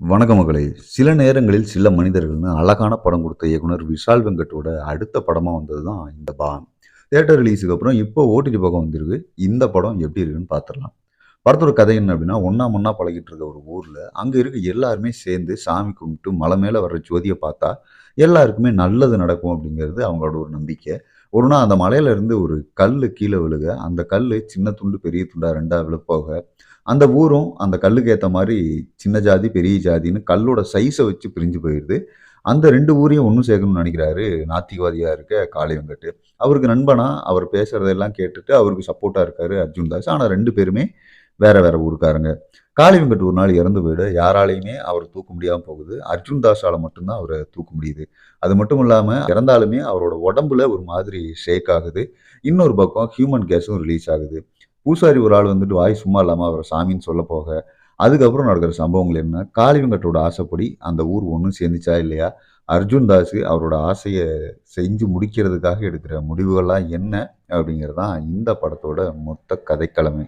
வணக்க மகளே. சில நேரங்களில் சில மனிதர்கள்னு அழகான படம் கொடுத்த இயக்குனர் விஷால் வெங்கட்டோட அடுத்த படமாக வந்தது தான் இந்த பான். தேட்டர் ரிலீஸுக்கு அப்புறம் இப்போ ஓடிடி பக்கம் வந்திருக்கு. இந்த படம் எப்படி இருக்குன்னு பார்த்துடலாம். படத்தோட கதை என்ன அப்படின்னா ஒன்றா ஒன்றா பழகிட்டு இருக்க ஒரு ஊரில் அங்கே இருக்க எல்லாருமே சேர்ந்து சாமி கும்பிட்டு மலை மேலே வர்ற ஜோதியை பார்த்தா எல்லாருக்குமே நல்லது நடக்கும் அப்படிங்கிறது அவங்களோட ஒரு நம்பிக்கை. ஒரு நாள் அந்த மலையிலேருந்து ஒரு கல் கீழே விழுக அந்த கல் சின்ன துண்டு பெரிய துண்டாக ரெண்டாக விழுப்போக அந்த ஊரும் அந்த கல்லுக்கு ஏற்ற மாதிரி சின்ன ஜாதி பெரிய ஜாதின்னு கல்லோட சைஸை வச்சு பிரிஞ்சு போயிடுது அந்த ரெண்டு ஊரையும் ஒன்றும் சேர்க்கணும்னு நினைக்கிறாரு நாத்திகவாதியாக இருக்க காளி அவருக்கு நண்பனா அவர் பேசுறதெல்லாம் கேட்டுட்டு அவருக்கு சப்போர்ட்டாக இருக்காரு அர்ஜுன் தாஸ். ஆனால் ரெண்டு பேருமே வேற வேற ஊருக்காரங்க. காளி வெங்கட் ஒரு நாள் இறந்து போயிட. யாராலையுமே அவர் தூக்க முடியாமல் போகுது. அர்ஜுன் தாஸால் மட்டும்தான் அவரை தூக்க முடியுது. அது மட்டும் இல்லாமல் இறந்தாலுமே அவரோட உடம்புல ஒரு மாதிரி ஷேக் ஆகுது. இன்னொரு பக்கம் ஹியூமன் கேஸும் ரிலீஸ் ஆகுது. பூசாரி ஒரு ஆள் வந்துட்டு வாய் சும்மா இல்லாமல் அவரை சாமின்னு சொல்ல போக. அதுக்கப்புறம் நடக்கிற சம்பவங்கள் என்ன காளிவெங்கட்டோட ஆசைப்படி அந்த ஊர் ஒன்றும் சேர்ந்துச்சா இல்லையா? அர்ஜுன் தாஸ் அவரோட ஆசையை செஞ்சு முடிக்கிறதுக்காக எடுக்கிற முடிவுகள்லாம் என்ன அப்படிங்கிறது தான் இந்த படத்தோட மொத்த கதைக்கிழமை